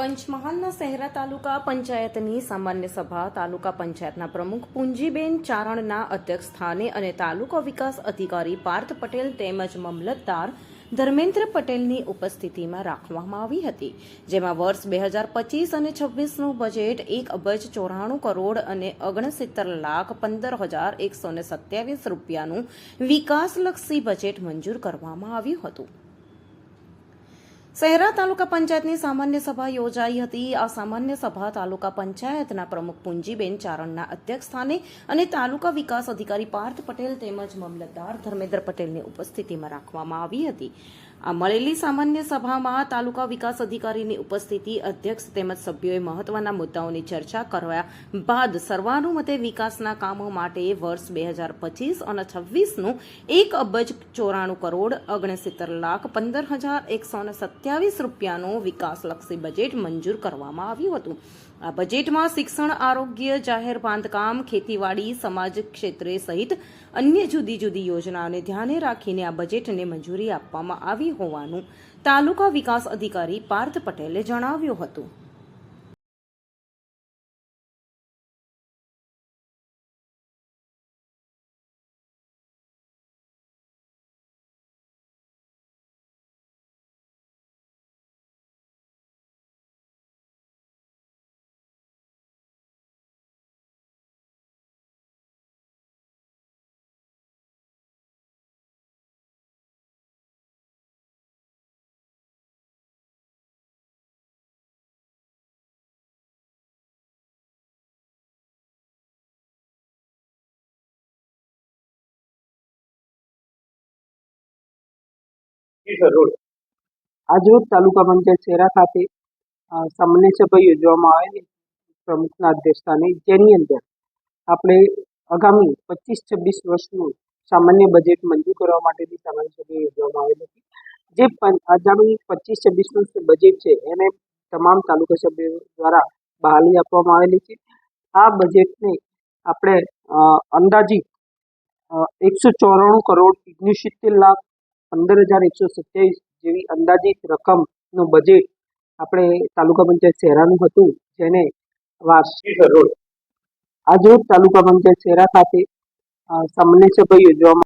પંચમહાલના શહેરા તાલુકા પંચાયતની સામાન્ય સભા તાલુકા પંચાયતના પ્રમુખ પુંજીબેન ચારણના અધ્યક્ષ સ્થાને અને તાલુકા વિકાસ અધિકારી પાર્થ પટેલ તેમજ મામલતદાર ધર્મેન્દ્ર પટેલની ઉપસ્થિતિમાં રાખવામાં આવી હતી, જેમાં વર્ષ બે હજાર પચીસ અને છવ્વીસનું બજેટ એક અબજ ચોરાણું કરોડ અને ઓગણસિત્તેર લાખ પંદર હજાર એકસો ને સત્યાવીસ રૂપિયાનું વિકાસલક્ષી બજેટ મંજૂર કરવામાં આવ્યું હતું. શહેરા તાલુકા પંચાયતની સામાન્ય સભા યોજાઈ હતી. આ સામાન્ય સભા તાલુકા પંચાયતના પ્રમુખ પુંજીબેન ચારણના અધ્યક્ષ સ્થાને અને તાલુકા વિકાસ અધિકારી પાર્થ પટેલ તેમજ મામલતદાર ધર્મેન્દ્ર પટેલની ઉપસ્થિતિમાં રાખવામાં આવી હતી. આ મળેલી સામાન્ય સભામાં તાલુકા વિકાસ અધિકારીની ઉપસ્થિતિ, અધ્યક્ષ તેમજ સભ્યોએ મહત્વના મુદ્દાઓની ચર્ચા કરવા બાદ સર્વાનુમતે વિકાસના કામો માટે વર્ષ બે હજાર પચીસ અને છવ્વીસનું એક અબજ ચોરાણું કરોડ, ઓગણસિત્તેર લાખ પંદર હજાર એકસો ને સત્યાવીસ રૂપિયાનું વિકાસલક્ષી બજેટ મંજૂર કરવામાં આવ્યું હતું. આ બજેટમાં શિક્ષણ, આરોગ્ય, જાહેર બાંધકામ, ખેતીવાડી, સમાજ ક્ષેત્રે સહિત અન્ય જુદી જુદી યોજનાઓને ધ્યાને રાખીને આ બજેટને મંજૂરી આપવામાં આવી હોવાનું તાલુકા વિકાસ અધિકારી પાર્થ પટેલે જણાવ્યું હતું. આજરોજ તાલુકા પંચાયત શેરા ખાતે સામાન્ય સભા યોજવામાં આવેલી પ્રમુખના અધ્યક્ષસ્થાને જેની અંદર આપણે આગામી પચીસ છવ્વીસ વર્ષનું સામાન્ય બજેટ મંજૂર કરવા માટેની સામાન્ય સભા યોજવામાં આવેલી હતી. જે આગામી પચીસ છવ્વીસનું બજેટ છે, એને તમામ તાલુકા સભ્યો દ્વારા બહાલી આપવામાં આવેલી છે. આ બજેટને આપણે અંદાજિત એકસો ચોરાણું કરોડ ઓગણસિત્તેર લાખ પંદર હજાર એકસો સત્યાવીસ જેવી અંદાજિત રકમનું બજેટ આપણે તાલુકા પંચાયત શહેરાનું હતું, જેને વાર્ષિક આજરોજ તાલુકા પંચાયત શહેરા ખાતે સામાન્ય સભા યોજવામાં